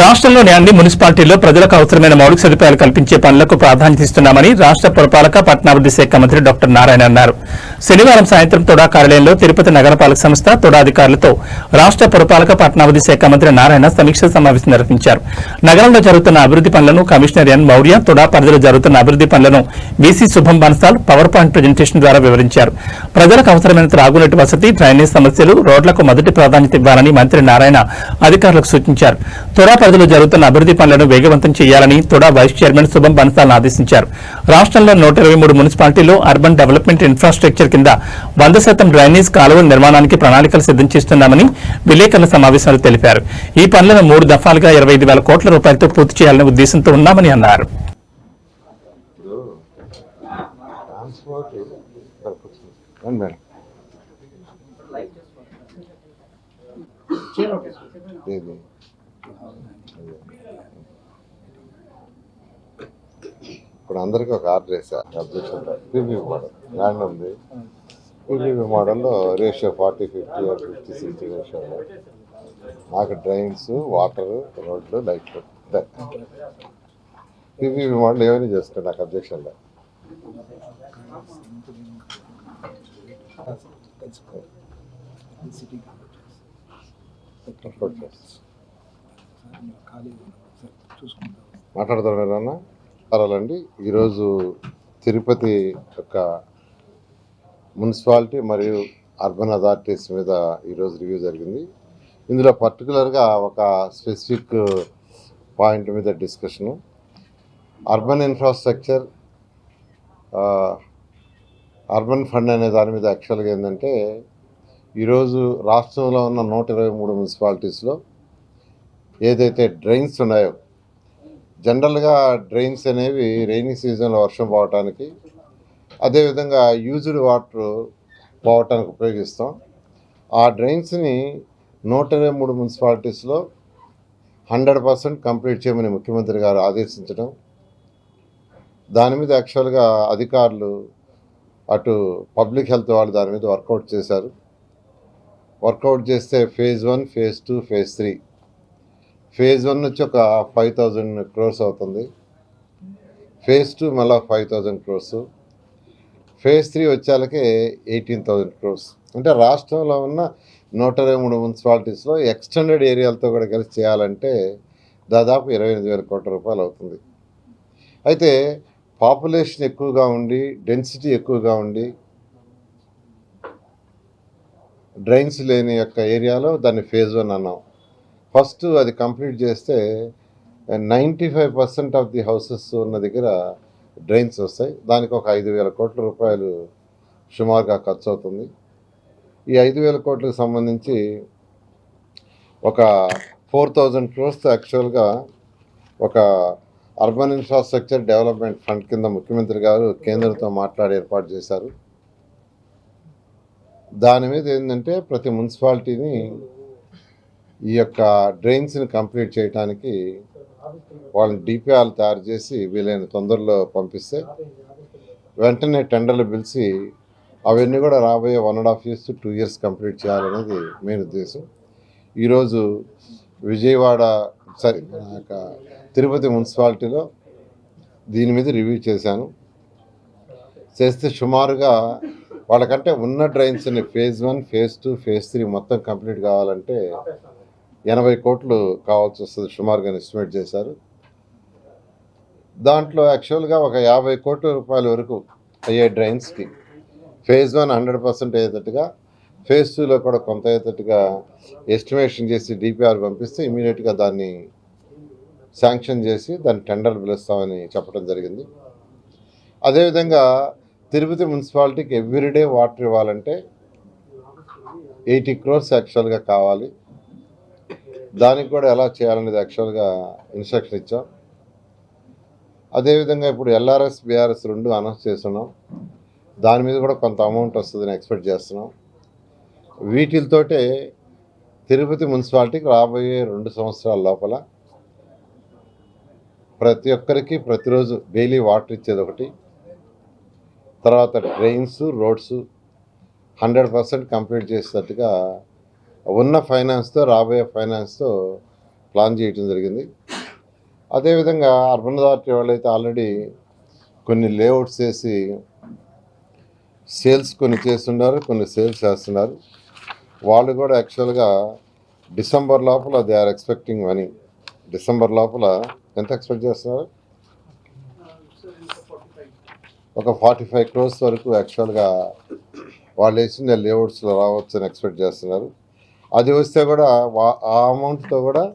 రాష్ట్రంలోని అన్ని మున్సిపాలిటీల్లో ప్రజలకు అవసరమైన మౌలిక సదుపాయాలు కల్పించే పనులకు ప్రాధాన్యత ఇస్తున్నామని రాష్ట్ర పురపాలక పట్టణాభివృద్ధి శాఖ మంత్రి డాక్టర్ నారాయణ అన్నారు. శనివారం సాయంత్రం తొడా కార్యాలయంలో తిరుపతి నగరపాలక సంస్థ తొడా అధికారులతో రాష్ట్ర పురపాలక పట్టణాభివృద్ధి శాఖ మంత్రి నారాయణ సమీక్ష సమావేశం నిర్వహించారు. నగరంలో జరుగుతున్న అభివృద్ధి పనులను కమిషనర్ ఎన్ మౌర్య తొడా పరిధిలో జరుగుతున్న అభివృద్ధి పనులను వీసీ శుభం బన్సాల్ పవర్ పాయింట్ ప్రజెంటేషన్ ద్వారా వివరించారు. ప్రజలకు అవసరమైన త్రాగునీటి వసతి డ్రైనేజ్ సమస్యలు రోడ్లకు మొదటి ప్రాధాన్యత ఇవ్వాలని మంత్రి నారాయణ అధికారులకు సూచించారు. తొడా పరిధిలో జరుగుతున్న అభివృద్ధి పనులను వేగవంతం చేయాలని తొడా వైస్ చైర్మన్ శుభం బన్సాల్ను ఆదేశించారు. రాష్ట్రంలో నూట ఇరవై మూడు మున్సిపాలిటీల్లో అర్బన్ డెవలప్మెంట్ ఇన్ఫ్రాస్ట్రక్చర్ కింద వంద శాతం డ్రైనేజ్ కాలువల నిర్మాణానికి ప్రణాళికలు సిద్ధం చేస్తున్నామని విలేకరుల సమావేశంలో తెలిపారు. ఈ పనులను మూడు దఫాలుగా ఇరవై ఐదు వేల కోట్ల రూపాయలతో పూర్తి చేయాలనే ఉద్దేశంతో ఉన్నామని అన్నారు. ట్రాన్స్పోర్ట్ రండి మేడం ఇది. ఇప్పుడు అందరికీ ఒక ఆర్డర్ వేసా. Objection PPP model. ల్యాండ్ ఉంది. పీపీపీ మోడల్లో ratio forty fifty fifty sixty రేషియోలో నాకు డ్రైన్స్ వాటర్ రోడ్లు లైట్లు. పీపీపీ మోడల్ ఏమైనా చేసుకోండి నాకు అబ్జెక్షన్ లేదు రిపోర్ట్ చేస్తాను. మాట్లాడతారు ఈరోజు తిరుపతి యొక్క మున్సిపాలిటీ మరియు అర్బన్ అథారిటీస్ మీద ఈరోజు రివ్యూ జరిగింది. ఇందులో పర్టికులర్గా ఒక స్పెసిఫిక్ పాయింట్ మీద discussion. Urban infrastructure urban fund అనే దాని మీద యాక్చువల్గా ఏంటంటే ఈరోజు రాష్ట్రంలో ఉన్న నూట ఇరవై మూడు మున్సిపాలిటీస్లో ఏదైతే డ్రైన్స్ ఉన్నాయో జనరల్గా డ్రైన్స్ అనేవి రైనీ సీజన్లో వర్షం పోవటానికి అదేవిధంగా యూజ్డ్ వాటర్ పోవటానికి ఉపయోగిస్తాం. ఆ డ్రైన్స్ని నూట ఇరవై మూడు మున్సిపాలిటీస్లో హండ్రెడ్ పర్సెంట్ కంప్లీట్ చేయమని ముఖ్యమంత్రి గారు ఆదేశించడం. దాని మీద యాక్చువల్గా అధికారులు అటు పబ్లిక్ హెల్త్ వాళ్ళు దాని మీద వర్కౌట్ చేశారు. వర్కౌట్ చేస్తే phase one phase two phase three phase one వచ్చి ఒక ఫైవ్ థౌజండ్ క్రోర్స్ అవుతుంది. ఫేజ్ టూ మళ్ళీ five thousand crores. Phase three వచ్చేలకే eighteen thousand crores. అంటే రాష్ట్రంలో ఉన్న నూట ఇరవై మూడు మున్సిపాలిటీస్లో ఎక్స్టెండెడ్ ఏరియాలతో కూడా కలిసి చేయాలంటే దాదాపు ఇరవై ఎనిమిది వేల కోట్ల రూపాయలు అవుతుంది. అయితే పాపులేషన్ ఎక్కువగా ఉండి డెన్సిటీ ఎక్కువగా ఉండి డ్రైన్స్ లేని యొక్క ఏరియాలో దాన్ని ఫేజ్ వన్ అన్నాం. ఫస్ట్ అది కంప్లీట్ చేస్తే ninety five percent of the houses ఉన్న దగ్గర డ్రైన్స్ వస్తాయి. దానికి ఒక ఐదు వేల కోట్ల రూపాయలు సుమారుగా ఖర్చు అవుతుంది ఈ ఐదు వేల కోట్లకు సంబంధించి ఒక ఫోర్ థౌజండ్ క్రోర్స్ యాక్చువల్గా ఒక అర్బన్ ఇన్ఫ్రాస్ట్రక్చర్ డెవలప్మెంట్ ఫండ్ కింద ముఖ్యమంత్రి గారు కేంద్రంతో మాట్లాడి ఏర్పాటు చేశారు. దాని మీద ఏంటంటే ప్రతి మున్సిపాలిటీని ఈ యొక్క డ్రైన్స్ని కంప్లీట్ చేయడానికి వాళ్ళని డిపిఆర్లు తయారు చేసి వీలైన తొందరలో పంపిస్తే వెంటనే టెండర్లు పిలిచి అవన్నీ కూడా రాబోయే one and half years two years complete చేయాలనేది మెయిన్ ఉద్దేశం. ఈరోజు విజయవాడ సారీ మన యొక్క తిరుపతి మున్సిపాలిటీలో దీని మీద రివ్యూ చేశాను. చేస్తే సుమారుగా వాళ్ళకంటే ఉన్న డ్రైన్స్ని phase one phase two phase three మొత్తం కంప్లీట్ కావాలంటే ఎనభై కోట్లు కావాల్సి వస్తుంది సుమారుగా ఎస్టిమేట్ చేశారు. దాంట్లో యాక్చువల్గా ఒక యాభై కోట్ల రూపాయల వరకు అయ్యే డ్రైన్స్కి ఫేజ్ వన్ హండ్రెడ్ పర్సెంట్ అయ్యేటట్టుగా ఫేజ్ టూలో కూడా కొంత అయ్యేటట్టుగా ఎస్టిమేషన్ చేసి డిపిఆర్ పంపిస్తే ఇమీడియట్గా దాన్ని శాంక్షన్ చేసి దాన్ని టెండర్ పిలుస్తామని చెప్పడం జరిగింది. అదేవిధంగా తిరుపతి మున్సిపాలిటీకి ఎవ్రీడే వాటర్ ఇవ్వాలంటే ఎయిటీ క్రోర్స్ యాక్చువల్గా కావాలి. దానికి కూడా ఎలా చేయాలనేది యాక్చువల్గా ఇన్స్ట్రక్షన్ ఇచ్చాం. అదేవిధంగా ఇప్పుడు ఎల్ఆర్ఎస్ బీఆర్ఎస్ రెండు అనౌన్స్ చేస్తున్నాం. దాని మీద కూడా కొంత అమౌంట్ వస్తుందని ఎక్స్పెక్ట్ చేస్తున్నాం. వీటితోటే తిరుపతి మున్సిపాలిటీకి రాబోయే రెండు సంవత్సరాల లోపల ప్రతి ఒక్కరికి ప్రతిరోజు డైలీ వాటర్ ఇచ్చేది ఒకటి. తర్వాత drains roads hundred percent complete చేసేటట్టుగా ఉన్న ఫైనాన్స్తో రాబోయే ఫైనాన్స్తో ప్లాన్ చేయటం జరిగింది. అదేవిధంగా అర్బన్ అథారిటీ వాళ్ళైతే ఆల్రెడీ కొన్ని లేఅవుట్స్ చేసి సేల్స్ కొన్ని చేస్తున్నారు కొన్ని సేల్స్ చేస్తున్నారు. వాళ్ళు కూడా యాక్చువల్గా డిసెంబర్ లోపల they are expecting money. December లోపల ఎంత ఎక్స్పెక్ట్ చేస్తున్నారు? ఒక ఫార్టీ ఫైవ్ క్రోర్స్ వరకు యాక్చువల్గా వాళ్ళు వేసిన లేఅవుట్స్లో రావచ్చు అని ఎక్స్పెక్ట్ చేస్తున్నారు. అది వస్తే కూడా వా- ఆ అమౌంట్తో కూడా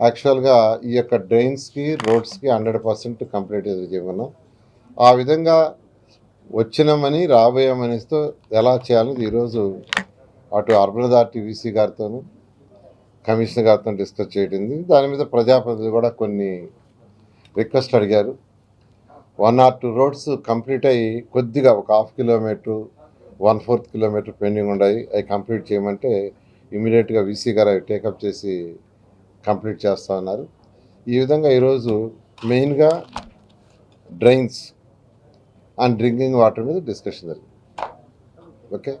యాక్చువల్గా ఈ యొక్క డ్రైన్స్కి రోడ్స్కి హండ్రెడ్ పర్సెంట్ కంప్లీట్ చేయమన్నాం. ఆ విధంగా వచ్చినామని మనీ రాబోయే ఎలా చేయాలని ఈరోజు అటు అర్బన్ అథారిటీ వీసీ గారితోనూ కమిషనర్ గారితో డిస్కస్ చేయడింది దాని మీద ప్రజాప్రతినిధులు కూడా కొన్ని రిక్వెస్ట్ అడిగారు. One or two roads complete అయ్యి కొద్దిగా ఒక half kilometre one fourth kilometre pending ఉన్నాయి అవి కంప్లీట్ చేయమంటే ఇమీడియట్గా వీసీ గారు టేకప్ చేసి కంప్లీట్ చేస్తా ఉన్నారు. ఈ విధంగా ఈరోజు మెయిన్గా డ్రైన్స్ అండ్ డ్రింకింగ్ వాటర్ మీద డిస్కషన్ జరిగింది. ఓకే?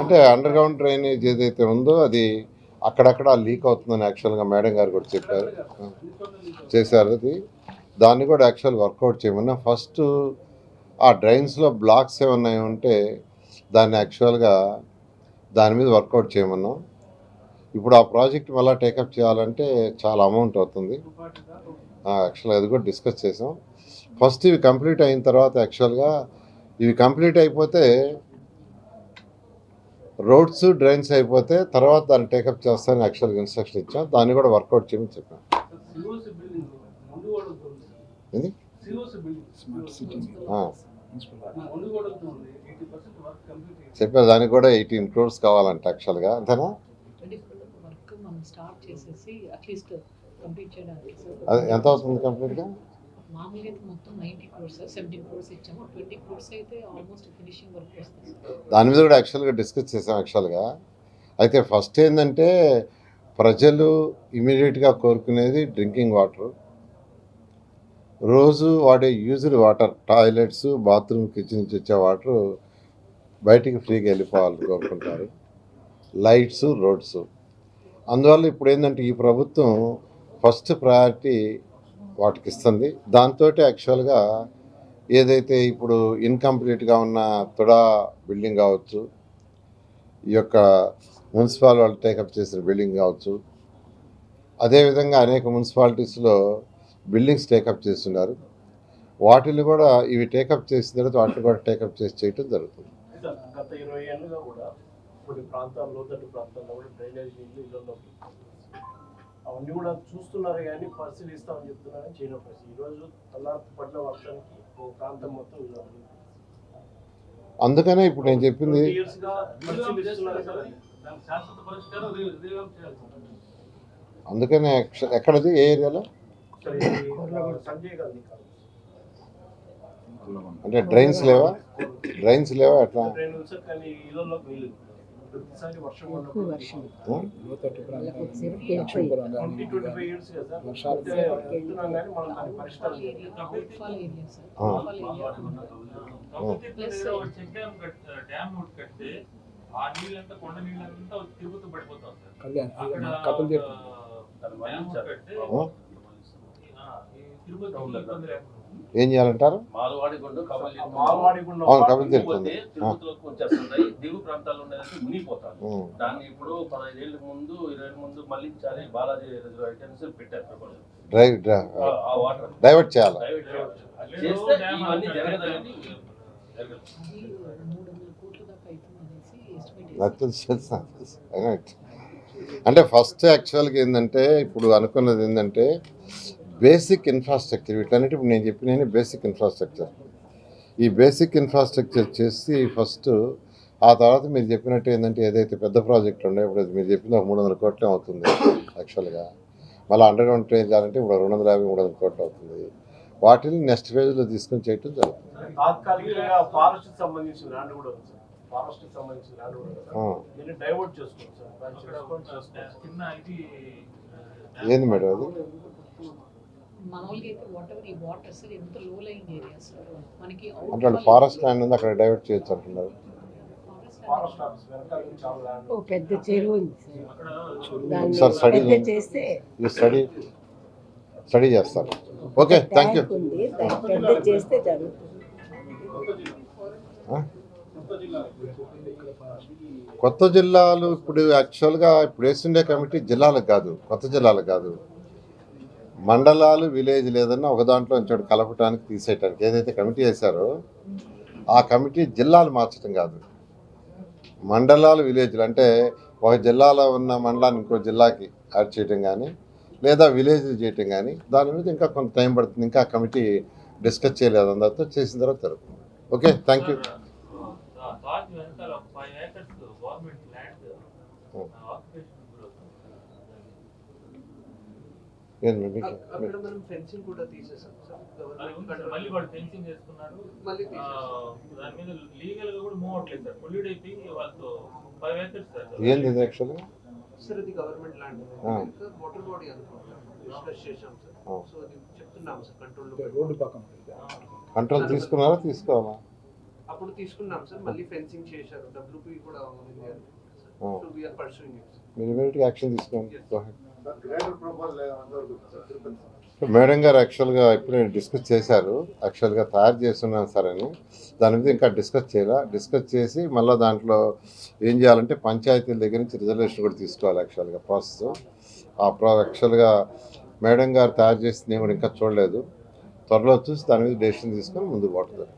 అంటే అండర్ గ్రౌండ్ డ్రైనేజ్ ఏదైతే ఉందో అది అక్కడక్కడ లీక్ అవుతుందని యాక్చువల్గా మేడం గారు కూడా చెప్పారు. చేశారు అది. దాన్ని కూడా యాక్చువల్ వర్కౌట్ చేయమన్నా ఫస్ట్ ఆ డ్రైన్స్లో బ్లాక్స్ ఏమన్నా ఉంటే దాన్ని యాక్చువల్గా దాని మీద వర్కౌట్ చేయమన్నాం. ఇప్పుడు ఆ ప్రాజెక్ట్ మళ్ళీ టేకప్ చేయాలంటే చాలా అమౌంట్ అవుతుంది. యాక్చువల్గా అది కూడా డిస్కస్ చేసాం. ఫస్ట్ ఇవి కంప్లీట్ అయిన తర్వాత యాక్చువల్గా ఇవి కంప్లీట్ అయిపోతే రోడ్స్ డ్రైన్స్ అయిపోతే తర్వాత దాన్ని టేకప్ చేస్తానని యాక్చువల్గా ఇన్స్ట్రక్షన్ ఇచ్చాం. దాన్ని కూడా వర్కౌట్ చేయమని చెప్పాం. సిఓసి బిల్డింగ్ ఉండిగోడలతో ఉంది. ఏంది? చెప్పారు దానికి కూడా ఎయిటీన్ క్రోర్స్ కావాలంట యాక్చువల్గా అంతేనా? అది ఎంత అవుతుంది కంప్లీట్గా మామూలుగా అయితే మొత్తం నైంటీ క్రోర్స్ సెవెంటీన్ క్రోర్స్ ఇచ్చాము. ట్వంటీ క్రోర్స్ అయితే ఆల్మోస్ట్ ఫినిషింగ్ వర్క్ వస్తుంది. సార్ దాని మీద కూడా యాక్చువల్గా డిస్కస్ చేసాం యాక్చువల్గా అయితే ఫస్ట్ ఏంటంటే ప్రజలు ఇమీడియట్గా కోరుకునేది డ్రింకింగ్ వాటర్ రోజు వాడే used water toilets bathroom kitchen నుంచి వచ్చే వాటర్ బయటికి ఫ్రీగా వెళ్ళిపోవాలని కోరుకుంటారు. Lights roads. అందువల్ల ఇప్పుడు ఏంటంటే ఈ ప్రభుత్వం ఫస్ట్ ప్రయారిటీ వాటికి ఇస్తుంది. దాంతో యాక్చువల్గా ఏదైతే ఇప్పుడు ఇన్కంప్లీట్గా ఉన్న తుడా బిల్డింగ్ కావచ్చు ఈ యొక్క మున్సిపాల్ వాళ్ళు టేకప్ చేసిన బిల్డింగ్ కావచ్చు అదేవిధంగా అనేక మున్సిపాలిటీస్లో బిల్డింగ్స్ టేకప్ చేస్తున్నారు వాటిని కూడా ఇవి టేకప్ చేసిన తర్వాత వాటిని కూడా టేకప్ చేసి చేయటం జరుగుతుంది సార్, గత ఇరవై ఏళ్ళుగా కూడా కొన్ని ప్రాంతాల్లో ప్రాంతాల్లో కూడా డ్రైనేజ్ నీళ్ళు ఇళ్ళలోకి అవన్నీ కూడా చూస్తున్నారు కానీ పరిశీలిస్తామని చెప్తున్నారు పరిస్థితి ఈరోజు తల్లార్పు పడ్డ వర్షానికి ఒక ప్రాంతం మొత్తం. అందుకనే ఇప్పుడు నేను చెప్పింది 20 years గా పరిశీలిస్తున్నారు చేస్తారు కదా. దానికి శాశ్వత పరిష్కారం రీ- రీవ్యాంప్ చేయాలి సార్. అందుకనే ఎక్కడది ఏ ఏరియాలో అంటే డ్రైన్స్ లేవా? డ్రైన్స్ లేవా ఎట్లా ట్రైన్ ఉంది సార్, కానీ ఇళ్ళలోకి నీళ్ళు ప్రతిసారి వర్షం పడినప్పుడు ఆ? ట్వంటీ ట్వంటీ ఫైవ్ ఇయర్స్ కదా సార్ అంటే వెళ్తున్నాం కానీ మనం దాని పరిష్కారం ఏరియా అవుట్ఫాల్ ఏరియా సార్ ఆ. అవుట్ఫాల్ ఏరియా కాకపోతే ఇప్పుడు ఏదో ఒక చెక్ డ్యామ్ కట్ డ్యామ్ ఒకటి కడితే ఆ నీళ్ళంతా కొండ నీళ్ళంతా తిరుగుతూ పడిపోతాం సార్. కళ్యాణ్ కపిల్ తీర్థం ఆ, డ్యామ్ ఒకటి కడితే ఆ? ఆ, ఈ తిరుపతి ఇబ్బంది లేకుండా ఏం చేయాలంటారు? కబల్ అవును తిరుపతిలోకి వచ్చేస్తుంటాయి. దిగు ప్రాంతాల్లో ఉండేది మునిగిపోతారు. ఉమ్. దాన్ని ఇప్పుడు పదహైదేళ్ళ ముందు ఇరవై ముందు మళ్ళించాలి బాలాజీ రిజర్వాయర్స్ పెట్టారు. డ్రైవ్ డ్రైవ్ ఆ ఆ వాటర్. డైవర్ట్ చేయాలి? చేస్తే ఇవన్నీ నాకు తెలుసు. అంటే ఫస్ట్ యాక్చువల్గా ఏంటంటే ఇప్పుడు అనుకున్నది ఏంటంటే బేసిక్ ఇన్ఫ్రాస్ట్రక్చర్ వీటన్నిటి ఇప్పుడు నేను చెప్పిన బేసిక్ ఇన్ఫ్రాస్ట్రక్చర్. ఈ బేసిక్ ఇన్ఫ్రాస్ట్రక్చర్ చేసి ఫస్ట్ ఆ తర్వాత మీరు చెప్పినట్టు ఏంటంటే ఏదైతే పెద్ద ప్రాజెక్టులు ఉన్నాయో ఇప్పుడు మీరు చెప్పిన ఒక మూడు వందల కోట్లే అవుతుంది యాక్చువల్గా. మళ్ళీ అండర్ గ్రౌండ్ ట్రైన్ చేయాలంటే ఇప్పుడు రెండు వందల యాభై మూడు వందల కోట్లు అవుతుంది. వాటిని నెక్స్ట్ ఫేజ్లో తీసుకొని చేయటం జరుగుతుంది. ఏంది మేడం అది? మామూలుగా అయితే వాట్ ఎవర్ ఈ వాటర్ సార్ ఎంత లో లైన్ ఏరియా సార్ మనకి అంటే ఫారెస్ట్ ల్యాండ్ ఉంది అక్కడ డైవర్ట్ చేయొచ్చు అంటున్నారు. ఓ పెద్ద చెరువు ఉంది సార్. అక్కడ దాన్ని సార్, స్టడీ పెద్ద చేయండి. చేస్తే ఈ స్టడీ స్టడీ చేస్తారు. ఓకే థ్యాంక్ యూ ట్యాంక్ ఉంది దాన్ని పెద్ద చేస్తే జరుగుతుంది. కొత్త జిల్లాలు ఇప్పుడు యాక్చువల్గా ఇప్పుడు వేస్తుండే కమిటీ జిల్లాలకు కాదు కొత్త జిల్లాలకు కాదు. మండలాలు విలేజ్ లేదన్నా ఒక దాంట్లో నుంచి కలపటానికి తీసేయటానికి ఏదైతే కమిటీ వేశారో ఆ కమిటీ జిల్లాలు మార్చడం కాదు మండలాలు విలేజ్లు అంటే ఒక జిల్లాలో ఉన్న మండలాన్ని ఇంకో జిల్లాకి యాడ్ చేయటం కానీ లేదా విలేజ్లు చేయటం కానీ దాని మీద ఇంకా కొంత టైం పడుతుంది ఇంకా కమిటీ డిస్కస్ చేయలేదు అందరితో చేసిన తర్వాత జరుగుతుంది okay thank you government land అక్కడ మనం ఫెన్సింగ్ కూడా తీసేసాం సార్ మళ్ళీ వాళ్ళు ఫెన్సింగ్ చేసుకున్నారు మళ్ళీ దాని మీద లీగల్గా కూడా మూవ్ అవట్లేదు సార్ పొల్యూట్ అయిపోయి వాళ్ళతో ఫైవ్ ఏకర్స్ సార్ ఏంది ఇది యాక్చువల్గా సార్ ఇది గవర్నమెంట్ ల్యాండ్ ఆ. వాటర్ బాడీ అనుకుంటాం డిస్కస్ చేసాం సార్. సో అది చెప్తున్నాం సార్ కంట్రోల్ రోడ్డు పక్కన కంట్రోల్ తీసుకున్నారా తీసుకోవాలా? అప్పుడు తీసుకున్నాం సార్ మళ్ళీ ఫెన్సింగ్ చేశారు. డబ్ల్యూపీ కూడా ఉంది. సో వీఆర్ పర్సూయింగ్ ఇట్ మీరు యాక్షన్ తీసుకోండి. మేడం గారు యాక్చువల్గా ఇప్పుడే డిస్కస్ చేశారు. యాక్చువల్గా తయారు చేస్తున్నాను సార్ అని. దాని మీద ఇంకా డిస్కస్ చేయాలా. డిస్కస్ చేసి మళ్ళీ దాంట్లో ఏం చేయాలంటే పంచాయతీల దగ్గర నుంచి రిజర్వేషన్ కూడా తీసుకోవాలి యాక్చువల్గా ప్రాసెస్ ఆ ప్రా యాక్చువల్గా మేడం గారు తయారు చేసింది నేను కూడా ఇంకా చూడలేదు. త్వరలో చూసి దాని మీద డెసిషన్ తీసుకొని ముందు పోతుంది